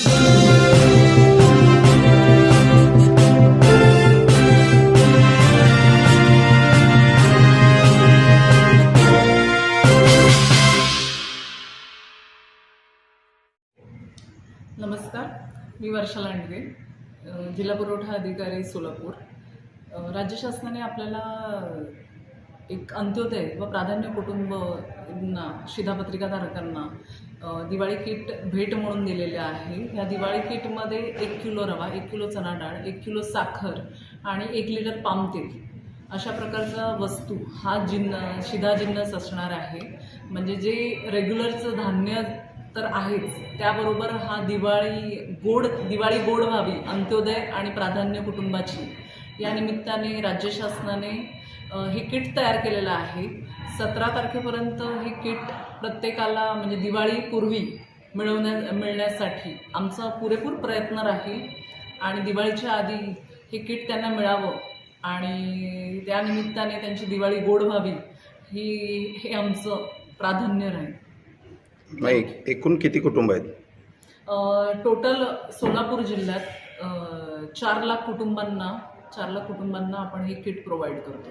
नमस्कार मी वर्षा लांडगे जिल्हा पुरवठा अधिकारी सोलापूर. राज्य शासनाने आपल्याला एक अंत्योदय व प्राधान्य कुटुंबना शिधापत्रिकाधारकांना दिवाळी किट भेट म्हणून दिलेल्या आहे. ह्या दिवाळी किटमध्ये एक किलो रवा एक किलो चणा डाळ एक किलो साखर आणि एक लिटर पाम तेल. अशा प्रकारचा वस्तू हा जिन्न शिधा जिन्नस असणार आहे. म्हणजे जे रेग्युलरचं धान्य तर आहेच त्याबरोबर हा दिवाळी गोड दिवाळी गोड व्हावी अंत्योदय आणि प्राधान्य कुटुंबाची. या निमित्ताने राज्य शासनाने हे किट तयार केलेलं आहे. सतरा तारखेपर्यंत हे किट प्रत्येकाला म्हणजे दिवाळीपूर्वी मिळवण्या मिळण्यासाठी आमचा पुरेपूर प्रयत्न राहील आणि दिवाळीच्या आधी हे किट त्यांना मिळावं आणि त्या निमित्ताने त्यांची दिवाळी गोड व्हावी ही हे आमचं प्राधान्य राहील. नाही एकूण किती कुटुंब आहेत? टोटल सोलापूर जिल्ह्यात चार लाख कुटुंबांना चार लाख कुटुंबांना आपण हे किट प्रोव्हाइड करतो